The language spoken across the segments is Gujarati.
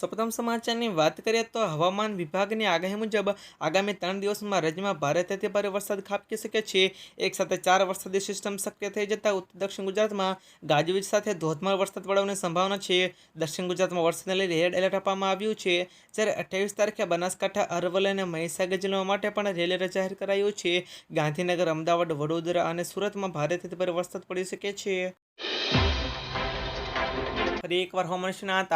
સપ્તમ સમાચારની વાત કરીએ તો હવામાન વિભાગની આગાહી મુજબ આગામી ત્રણ દિવસમાં રાજ્યમાં ભારેથી ભારે વરસાદ ખાબકી શકે છે. એક સાથે ચાર વરસાદી સિસ્ટમ સક્રિય થઈ જતાં ઉત્તર દક્ષિણ ગુજરાતમાં ગાજવીજ સાથે ધોધમાર વરસાદ પડવાની સંભાવના છે. દક્ષિણ ગુજરાતમાં વરસાદને લઈને રેડ એલર્ટ આપવામાં આવ્યું છે. જ્યારે અઠ્યાવીસ તારીખે બનાસકાંઠા, અરવલ્લી અને મહીસાગર જિલ્લાઓ માટે પણ રેલ એલર્ટ જાહેર કરાયું છે. ગાંધીનગર, અમદાવાદ, વડોદરા અને સુરતમાં ભારેથી ભારે વરસાદ પડી શકે છે. ફરી એકવાર હવામાન નિષ્ણાત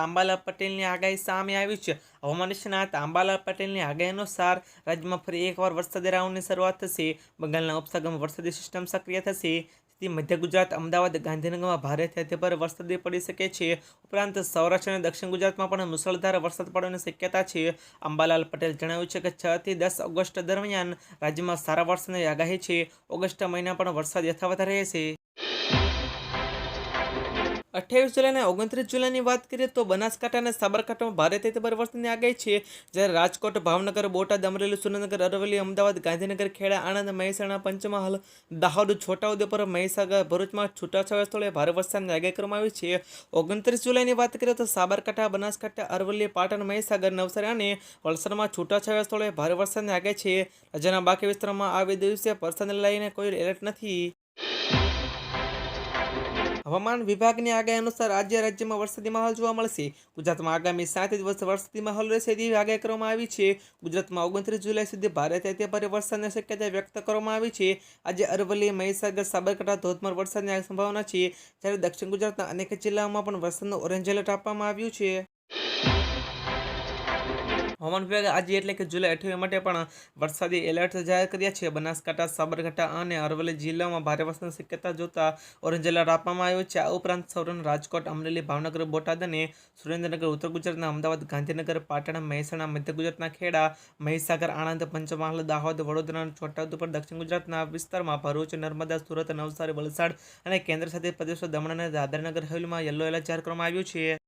પટેલની આગાહી સામે આવી છે. હવામાન નિષ્ણાત આંબાલાલ પટેલની આગાહી અનુસાર રાજ્યમાં ફરી એકવાર વરસાદી રાઉન્ડની શરૂઆત થશે. બંગાળના ઉપસાગરમાં વરસાદી સિસ્ટમ સક્રિય થશે. મધ્ય ગુજરાત, અમદાવાદ, ગાંધીનગરમાં ભારેથી અતિભારે વરસાદી પડી શકે છે. ઉપરાંત સૌરાષ્ટ્ર અને દક્ષિણ ગુજરાતમાં પણ મુસળધાર વરસાદ પડવાની શક્યતા છે. અંબાલાલ પટેલ જણાવ્યું છે કે છ થી દસ ઓગસ્ટ દરમિયાન રાજ્યમાં સારા વરસાદની આગાહી છે. ઓગસ્ટ મહિના પણ વરસાદ યથાવત રહેશે. અઠ્યાવીસ જુલાઈ અને ઓગણત્રીસ જુલાઈની વાત કરીએ તો બનાસકાંઠા અને સાબરકાંઠામાં ભારેથી અતિભારે વરસાદની આગાહી છે. જ્યારે રાજકોટ, ભાવનગર, બોટાદ, અમરેલી, સુરેન્દ્રનગર, અરવલ્લી, અમદાવાદ, ગાંધીનગર, ખેડા, આણંદ, મહેસાણા, પંચમહાલ, દાહોદ, છોટાઉદેપુર, મહીસાગર, ભરૂચમાં છૂટાછવાયા સ્થળે ભારે વરસાદની આગાહી કરવામાં આવી છે. ઓગણત્રીસ જુલાઈની વાત કરીએ તો સાબરકાંઠા, બનાસકાંઠા, અરવલ્લી, પાટણ, મહીસાગર, નવસારી અને વલસાડમાં છૂટાછવાયા સ્થળે ભારે વરસાદની આગાહી છે. રાજ્યના બાકી વિસ્તારોમાં આ દિવસે વરસાદને લઈને કોઈ એલર્ટ નથી. હવામાન વિભાગની આગાહી અનુસાર આજે રાજ્યમાં વરસાદી માહોલ જોવા મળશે. ગુજરાતમાં આગામી સાત દિવસ વરસાદી માહોલ રહેશે તેવી આગાહી કરવામાં આવી છે. ગુજરાતમાં ઓગણત્રીસ જુલાઈ સુધી ભારે અતિ ભારે વરસાદની શક્યતા વ્યક્ત કરવામાં આવી છે. આજે અરવલ્લી, મહીસાગર, સાબરકાંઠા, ધોધમાર વરસાદની સંભાવના છે. જ્યારે દક્ષિણ ગુજરાતના અનેક જિલ્લાઓમાં પણ વરસાદનું ઓરેન્જ એલર્ટ આપવામાં આવ્યું છે. હવામાન વિભાગે આજે એટલે કે જુલાઈ અઠ્યાવીસ માટે પણ વરસાદી એલર્ટ જાહેર કર્યા છે. બનાસકાંઠા, સાબરકાંઠા અને અરવલ્લી જિલ્લામાં ભારે વરસાદની શક્યતા જોતા ઓરેન્જ એલર્ટ આપવામાં આવ્યું છે. આ ઉપરાંત સૌરાષ્ટ્ર, રાજકોટ, અમરેલી, ભાવનગર, બોટાદ અને સુરેન્દ્રનગર, ઉત્તર ગુજરાતના અમદાવાદ, ગાંધીનગર, પાટણ, મહેસાણા, મધ્ય ગુજરાતના ખેડા, મહીસાગર, આણંદ, પંચમહાલ, દાહોદ, વડોદરા અને છોટાઉદેપુર દક્ષિણ ગુજરાતના વિસ્તારમાં ભરૂચ, નર્મદા, સુરત, નવસારી, વલસાડ અને કેન્દ્ર શાસિત પ્રદેશો દમણ અને દાદરાનગર હવેલીમાં યલો એલર્ટ જાહેર કરવામાં આવ્યું છે.